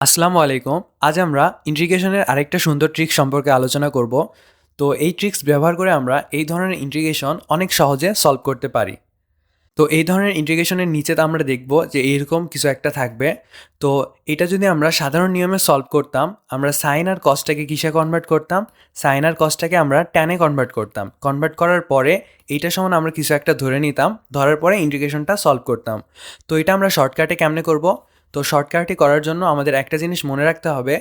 আসসালামু আলাইকুম। আজ আমরা ইন্টিগ্রেশনের আরেকটা সুন্দর ট্রিক সম্পর্কে আলোচনা করব। তো এই ট্রিক্স ব্যবহার করে আমরা এই ধরনের ইন্টিগ্রেশন অনেক সহজে সলভ করতে পারি। তো এই ধরনের ইন্টিগ্রেশনের নিচে তো আমরা দেখব যে এইরকম কিছু একটা থাকবে। তো এটা যদি আমরা সাধারণ নিয়মে সলভ করতাম, আমরা সাইন আর কসটাকে কিসে কনভার্ট করতাম? সাইন আর কসটাকে আমরা ট্যানে কনভার্ট করতাম। কনভার্ট করার পরে এইটা সমান আমরা কিছু একটা ধরে নিতাম, ধরার পরে ইন্টিগ্রেশনটা সলভ করতাম। তো এটা আমরা শর্টকাটে কেমনে করব? তো শর্টকাটে করার জন্য আমাদের একটা জিনিস মনে রাখতে হবে,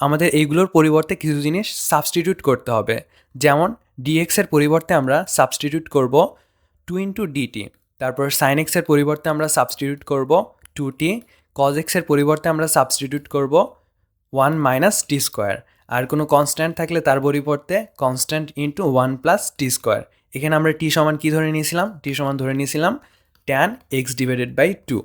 আমাদের এইগুলোর পরিবর্তে কিছু জিনিস সাবস্টিটিউট করতে হবে। যেমন ডিএক্সের পরিবর্তে আমরা সাবস্টিটিউট করব টু ইন্টু ডিটি তারপর সাইন এক্সের পরিবর্তে আমরা সাবস্টিটিউট করব টু টি কজ এক্সের পরিবর্তে আমরা সাবস্টিটিউট করব ওয়ান মাইনাস টি স্কোয়ার আর কোনো কনস্ট্যান্ট থাকলে তার পরিবর্তে constant into one plus t square এখানে আমরা টি সমান কী ধরে নিয়েছিলাম? টি সমান ধরে নিয়েছিলাম tan x divided by two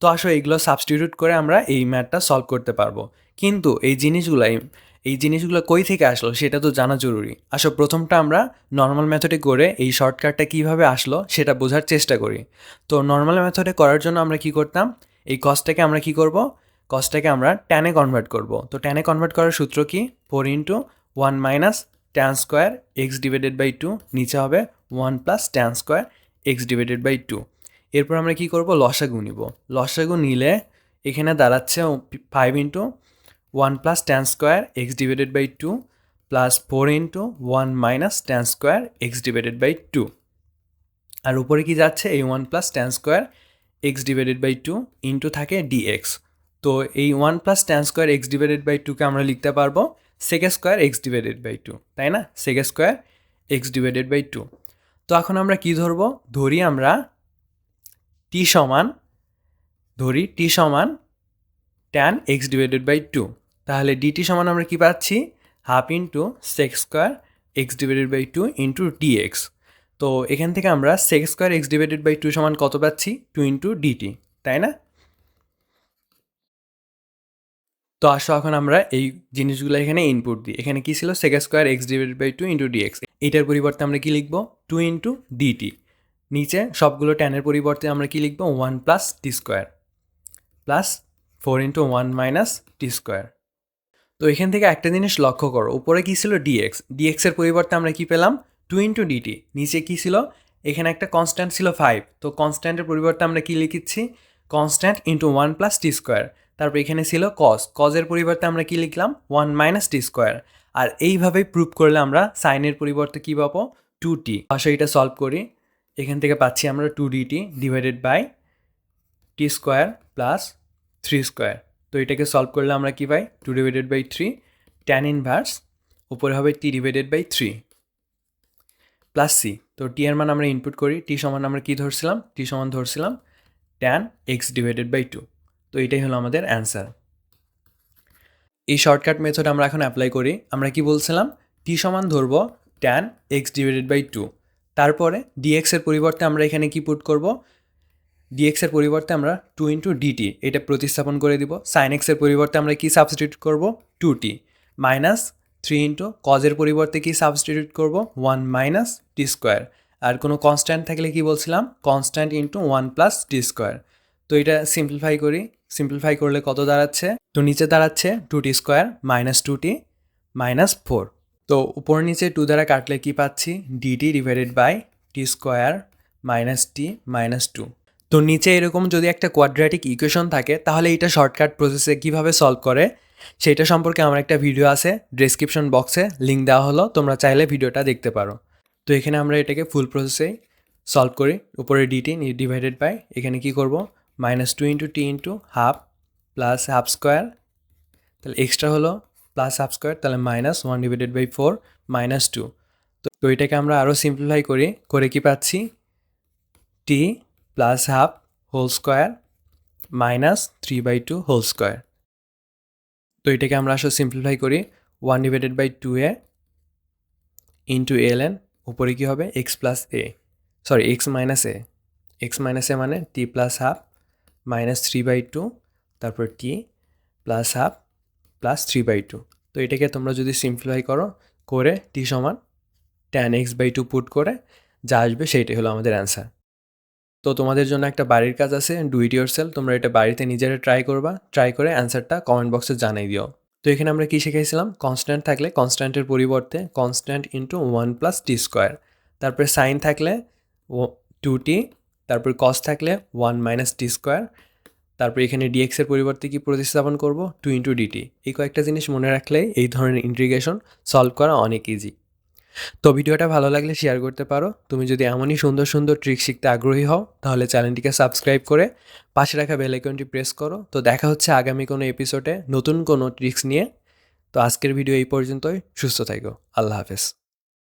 তো আসলে এগুলো সাবস্টিটিউট করে আমরা এই ম্যাথটা সলভ করতে পারব। কিন্তু এই জিনিসগুলো এই- এই জিনিসগুলো কই থেকে আসলো সেটা তো জানা জরুরি। আসো প্রথমটা আমরা নর্মাল মেথডে করে এই শর্টকাটটা কীভাবে আসলো সেটা বোঝার চেষ্টা করি। তো নর্মাল মেথডে করার জন্য আমরা কি করতাম? এই কস্টটাকে আমরা কি করব? কস্টটাকে আমরা ট্যানে কনভার্ট করব। তো ট্যানে কনভার্ট করার সূত্র কি? Four into one minus tan square x divided by two নিচে হবে one plus tan square x divided by two এরপর আমরা কি করব? লসাগু নিব। লসাগু নিলে এখানে দাঁড়াচ্ছে five into one plus tan square x divided by two plus four into one minus tan square x divided by two আর উপরে কি যাচ্ছে? এই one plus tan square x divided by two into থাকে ডিএক্স তো এই one plus tan square x divided by টুকে আমরা লিখতে পারব sec square x divided by two তাই না? Sec square x divided by two তো এখন আমরা কি ধরবো? ধরি আমরা টি সমান, ধরি টি সমান tan x divided by two তাহলে ডিটি সমান আমরা কি পাচ্ছি? Half into sec square x divided by two into dx তো এখান থেকে আমরা sec square x divided by two সমান কত পাচ্ছি? টু ইন্টু ডিটি তাই না? তো আসো এখন আমরা এই জিনিসগুলো এখানে ইনপুট দিই। এখানে কি ছিল? Second square x divided by two into dx এটার পরিবর্তে আমরা কি লিখব? টু ইন্টু ডিটি নিচে সবগুলো ট্যানের পরিবর্তে আমরা কি লিখব? One plus t square plus four into one minus t square তো এখান থেকে একটা জিনিস লক্ষ্য করো, উপরে কী ছিল? ডিএক্স ডিএক্সের পরিবর্তে আমরা কি পেলাম? টু ইন্টু ডিটি নিচে কী ছিল? এখানে একটা কনস্ট্যান্ট ছিল ফাইভ তো কনস্ট্যান্টের পরিবর্তে আমরা কি লিখেছি? Constant into one plus t square তারপর এখানে ছিল কজ কজের পরিবর্তে আমরা কি লিখলাম? ওয়ান মাইনাস টি স্কোয়ার আর এইভাবেই প্রুভ করলে আমরা সাইনের পরিবর্তে কী পাবো? টু টি আসলে এটা সলভ করি। এখান থেকে পাচ্ছি আমরা two dt divided by t square plus three square তো এটাকে সলভ করলে আমরা কি পাই? Two divided by three tan inverse উপরে হবে t divided by three plus c তো টি এর মান আমরা ইনপুট করি টি সমান আমরা কি ধরছিলাম? টি সমান ধরছিলাম tan x divided by two তো এটাই হলো আমাদের অ্যান্সার এই শর্টকাট মেথড আমরা এখন অ্যাপ্লাই করি। আমরা কি বলছিলাম? টি সমান ধরব tan x divided by two তারপরে ডিএক্স এর পরিবর্তে আমরা এখানে কি পুট করব? ডিএক্স এর পরিবর্তে আমরা টু ইন্টু ডিটি এটা প্রতিস্থাপন করে দিব। সাইন এক্সের পরিবর্তে আমরা কি সাবস্টিটিউট করব? Two t minus three into কজের পরিবর্তে কি সাবস্টিটিউট করব? ওয়ান মাইনাস টি স্কোয়ার আর কোনো কনস্ট্যান্ট থাকলে কি বলছিলাম? Constant into one plus t square তো এটা সিম্পলিফাই করি। সিম্পলিফাই করলে কত দাঁড়াচ্ছে? তো নিচে দাঁড়াচ্ছে two t square minus two t minus four তো উপর নিচে টু দ্বারা কাটলে কি পাচ্ছি? Dt divided by t square minus t minus two তো নিচে এরকম যদি একটা কোয়াড্রাটিক ইকুয়েশন থাকে, তাহলে এটা শর্টকাট প্রসেসে কীভাবে সলভ করে? সেটা সম্পর্কে আমার একটা ভিডিও আছে ডেসক্রিপশন বক্সে লিঙ্ক দেওয়া হলো, তোমরা চাইলে ভিডিওটা দেখতে পারো। তো এখানে আমরা এটাকে ফুল প্রসেসেই সলভ করি, উপরে ডিটি ডিভাইডেড বাই এখানে কি করব? Minus two into t into half plus half square তাহলে এক্সট্রা হলো প্লাস হাফ স্কোয়ার তাহলে minus one divided by four minus two তো এটাকে আমরা আরও সিম্পলিফাই করি, করে কি পাচ্ছি? T plus half whole square minus three by two whole square তো এটাকে আমরা আসলে সিম্পলিফাই করি one divided by two a into l n উপরে কী হবে? X plus a sorry x minus a x minus a মানে t plus half minus three by two তারপর t plus half plus three by two তো এটাকে তোমরা যদি simplify করো, করে টি সমান tan x by two put করে যা আসবে সেইটাই হলো আমাদের অ্যান্সার তো তোমাদের জন্য একটা বাড়ির কাজ আছে ডু ইট ইয়োর সেল তোমরা এটা বাড়িতে নিজেরা ট্রাই করবা ট্রাই করে অ্যান্সারটা কমেন্ট বক্সে জানাই দিও। তো এখানে আমরা কী শিখেছিলাম কনস্ট্যান্ট থাকলে কনস্ট্যান্টের পরিবর্তে constant into one plus t square তারপরে সাইন থাকলে ও টু টি তারপর কস থাকলে ওয়ান মাইনাস টি স্কোয়ার তারপর এখানে ডিএক্সের পরিবর্তে কি প্রতিস্থাপন করব? টু ইন্টু ডিটি এই কয়েকটা জিনিস মনে রাখলেই এই ধরনের ইন্টিগ্রেশন সলভ করা অনেক ইজি তো ভিডিওটা ভালো লাগলে শেয়ার করতে পারো। তুমি যদি এমনই সুন্দর সুন্দর ট্রিক শিখতে আগ্রহী হও, তাহলে চ্যানেলটিকে সাবস্ক্রাইব করে পাশে রাখা বেল আইকনটি প্রেস করো। তো দেখা হচ্ছে আগামী কোনো এপিসোডে নতুন কোনো ট্রিক্স নিয়ে। তো আজকের ভিডিও এই পর্যন্তই। সুস্থ থাকো আল্লাহ হাফেজ।